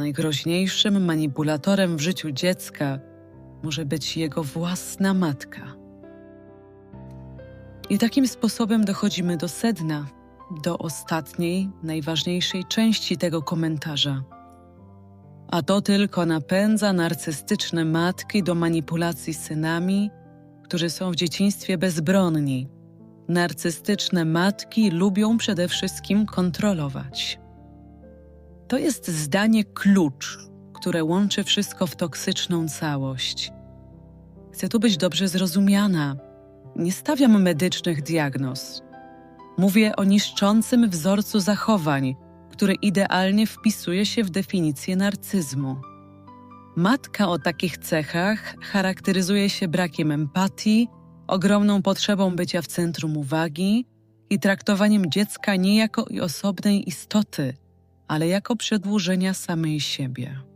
najgroźniejszym manipulatorem w życiu dziecka może być jego własna matka. I takim sposobem dochodzimy do sedna, do ostatniej, najważniejszej części tego komentarza. A to tylko napędza narcystyczne matki do manipulacji synami, którzy są w dzieciństwie bezbronni. Narcystyczne matki lubią przede wszystkim kontrolować. To jest zdanie klucz, które łączy wszystko w toksyczną całość. Chcę tu być dobrze zrozumiana. Nie stawiam medycznych diagnoz. Mówię o niszczącym wzorcu zachowań, który idealnie wpisuje się w definicję narcyzmu. Matka o takich cechach charakteryzuje się brakiem empatii, ogromną potrzebą bycia w centrum uwagi i traktowaniem dziecka nie jako osobnej istoty, ale jako przedłużenia samej siebie.